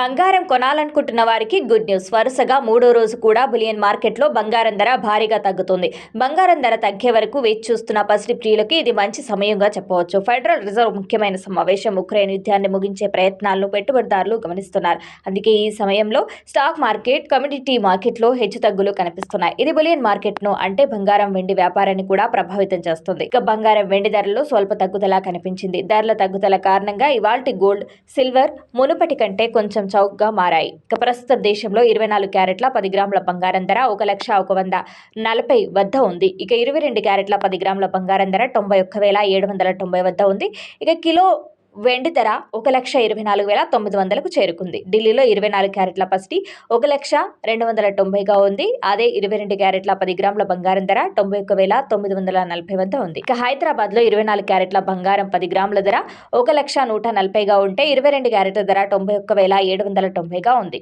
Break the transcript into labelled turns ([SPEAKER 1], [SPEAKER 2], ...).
[SPEAKER 1] బంగారం కొనాలనుకుంటున్న వారికి good news. వరుసగా మూడో రోజు కూడా బులియన్ మార్కెట్లో బంగారం ధర భారీగా తగ్గుతుంది. బంగారం ధర తగ్గే వరకు వేచి చూస్తున్న పసిడి ప్రియులకి ఇది మంచి సమయంగా చెప్పవచ్చు. ఫెడరల్ రిజర్వ్ ముఖ్యమైన సమావేశం ఉక్రెయిన్ యుద్ధాన్ని ముగించే ప్రయత్నాలను పెట్టుబడిదారులు గమనిస్తున్నారు. అందుకే ఈ సమయంలో స్టాక్ మార్కెట్ కమ్యూనిటీ మార్కెట్లో హెచ్చుతగ్గులు కనిపిస్తున్నాయి. ఇది బులియన్ మార్కెట్ను అంటే బంగారం వెండి వ్యాపారాన్ని కూడా ప్రభావితం చేస్తుంది. ఇక బంగారం వెండి ధరల్లో స్వల్ప తగ్గుదల కనిపించింది. ధరల తగ్గుదల కారణంగా ఇవాల్టి గోల్డ్ సిల్వర్ మునుపటి కంటే కొంచెం చౌకగా మారాయి. ఇక ప్రస్తుతం దేశంలో ఇరవై నాలుగు క్యారెట్ల పది గ్రాముల బంగారం ధర ఒక లక్ష ఒక వంద నలభై వద్ద ఉంది. ఇక ఇరవై రెండు క్యారెట్ల పది గ్రాముల బంగారం ధర తొంభై ఒక్క వేల ఏడు వందల తొంభై వద్ద ఉంది. ఇక కిలో వెండి ధర ఒక లక్ష ఇరవై నాలుగు వేల తొమ్మిది వందలకు చేరుకుంది. ఢిల్లీలో ఇరవై నాలుగు క్యారెట్ల పసిటి ఒక లక్ష రెండు వందల తొంభైగా ఉంది. అదే ఇరవై రెండు క్యారెట్ల పది గ్రాముల బంగారం ధర తొంభై ఒక్క వేల తొమ్మిది వందల నలభై వద్ద ఉంది. ఇక హైదరాబాద్లో ఇరవై నాలుగు క్యారెట్ల బంగారం పది గ్రాముల ధర ఒక లక్ష నూట నలభైగా ఉంటే ఇరవై రెండు క్యారెట్ల ధర తొంభై ఒక్క వేల ఏడు వందల తొంభైగా ఉంది.